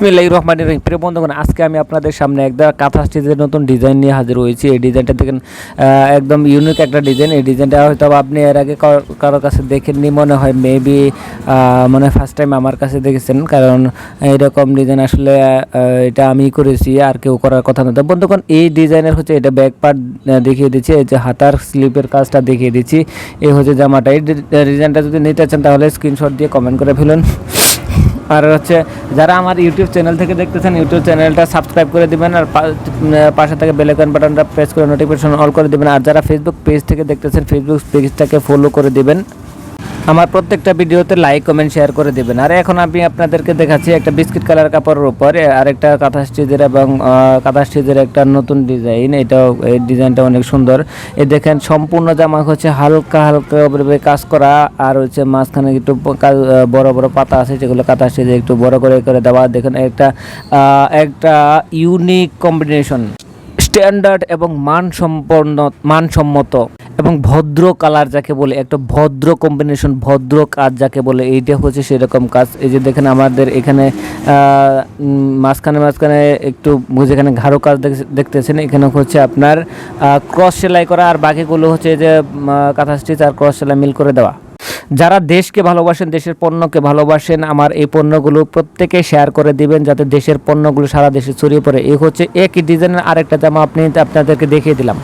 বিসমিল্লাহির রহমানির রহিম। প্রিয় বন্ধুগণ, আজকে আমি আপনাদের সামনে একটা কাঁথা স্টিচের নতুন ডিজাইন নিয়ে হাজির হয়েছি। এই ডিজাইনটা দেখেন একদম ইউনিক একটা ডিজাইন। এই ডিজাইনটা হয়তো আপনি এর আগে কারো- কারোর কাছে দেখেননি, মনে হয় মেবি মানে ফার্স্ট টাইম আমার কাছে দেখেছেন। কারণ এরকম ডিজাইন আসলে এটা আমি করেছি, আর কেউ করার কথা না। তো বন্ধুগণ, এই ডিজাইনের হচ্ছে এটা ব্যাক পার্ট দেখিয়ে দিচ্ছি। এই যে হাতার স্লিপের কাজটা দেখিয়ে দিচ্ছি। এই হচ্ছে জামাটা। এই ডিজাইনটা যদি নিতে চান, তাহলে স্ক্রিনশট দিয়ে কমেন্ট করে ফেলুন। আর হচ্ছে যারা আমার ইউটিউব চ্যানেল থেকে দেখতেছেন, ইউটিউব চ্যানেলটা সাবস্ক্রাইব করে দেবেন আর পাশে থেকে বেলাইকন বাটনটা প্রেস করে নোটিফিকেশন অল করে দেবেন। আর যারা ফেসবুক পেজ থেকে দেখতেছেন ফেসবুক পেজটাকে ফলো করে দিবেন। আমার প্রত্যেকটা ভিডিওতে লাইক কমেন্ট শেয়ার করে দিবেন। আর এখন আমি আপনাদেরকে দেখাচ্ছি একটা বিস্কিট কালার কাপড়ের উপর আরেকটা কাঁথা স্টিচের এবং কাঁথা স্টিচের একটা নতুন ডিজাইন এটাও, এই ডিজাইনটা অনেক সুন্দর। এ দেখেন, সম্পূর্ণ জামা হচ্ছে হালকা হালকা কাজ করা, আর হচ্ছে মাঝখানে একটু বড় বড় পাতা আছে, যেগুলো কাঁথা স্টিচে একটু বড় করে করে দেওয়া। দেখেন, একটা একটা ইউনিক কম্বিনেশন স্ট্যান্ডার্ড এবং মানসম্পন্ন, মানসম্মত এবং ভদ্র কালার যাকে বলে, একটা ভদ্র কম্বিনেশন ভদ্র কাজ যাকে বলে, এইটা হচ্ছে সেরকম কাজ। এই যে দেখেন আমাদের এখানে মাঝখানে মাঝখানে একটু যেখানে ঘাড়ো কাজ দেখ- দেখতেছেন। এখানে হচ্ছে আপনার ক্রস সেলাই করা আর বাকিগুলো হচ্ছে যে কাঁথা স্টিচ আর ক্রস সেলাই মিল করে দেওয়া। যারা দেশকে ভালোবাসেন, দেশের পণ্যকে ভালোবাসেন, আমার এই পণ্যগুলো প্রত্যেকে শেয়ার করে দিবেন যাতে দেশের পণ্যগুলো সারা দেশে ছড়িয়ে পড়ে। এই হচ্ছে একই ডিজাইনের আরেকটা জামা আপনি আপনাদেরকে দেখিয়ে দিলাম।